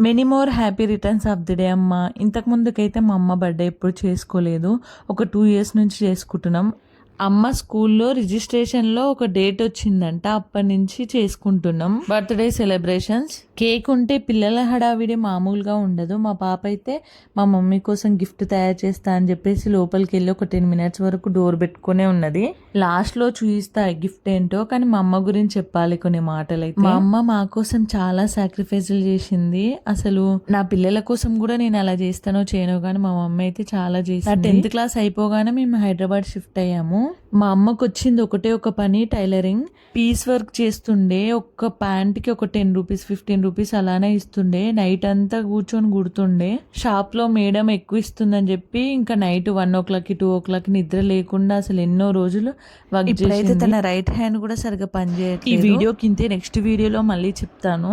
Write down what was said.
Many more happy returns of the day అమ్మ. ఇంతకు ముందుకైతే మా అమ్మ బర్త్డే ఎప్పుడు చేసుకోలేదు. ఒక టూ ఇయర్స్ నుంచి చేసుకుంటున్నాం. అమ్మ స్కూల్లో రిజిస్ట్రేషన్లో ఒక డేట్ వచ్చిందంట అప్పటి నుంచి చేసుకుంటున్నాం. Birthday celebrations. కేక్ ఉంటే పిల్లల హడావిడి మామూలుగా ఉండదు. మా పాప అయితే మా మమ్మీ కోసం గిఫ్ట్ తయారు చేస్తా అని చెప్పేసి లోపలికి వెళ్ళి ఒక టెన్ మినిట్స్ వరకు డోర్ పెట్టుకునే ఉన్నది. లాస్ట్లో చూయిస్తా గిఫ్ట్ ఏంటో కానీ మా అమ్మ గురించి చెప్పాలి కొన్ని మాటలు అయితే మా అమ్మ మా కోసం చాలా సాక్రిఫైజులు చేసింది. అసలు నా పిల్లల కోసం కూడా నేను అలా చేస్తానో చేయనో కానీ మా మమ్మీ అయితే చాలా చేసి టెన్త్ క్లాస్ అయిపోగానే మేము హైదరాబాద్ షిఫ్ట్ అయ్యాము. మా అమ్మకు వచ్చింది ఒకటే ఒక పని టైలరింగ్. పీస్ వర్క్ చేస్తుండే ఒక్క ప్యాంట్కి ఒక టెన్ రూపీస్ ఫిఫ్టీన్ రూపీస్ అలానే ఇస్తుండే. నైట్ అంతా కూర్చొని కుడుతుండే షాప్లో మేడం ఎక్కువ ఇస్తుందని చెప్పి ఇంకా night one o'clock two o'clock నిద్ర లేకుండా అసలు ఎన్నో రోజులు వర్క్ చేసింది. తన రైట్ హ్యాండ్ కూడా సరిగా పనిచేయట్లేదు ఈ వీడియో కింతే నెక్స్ట్ వీడియోలో మళ్ళీ చెప్తాను.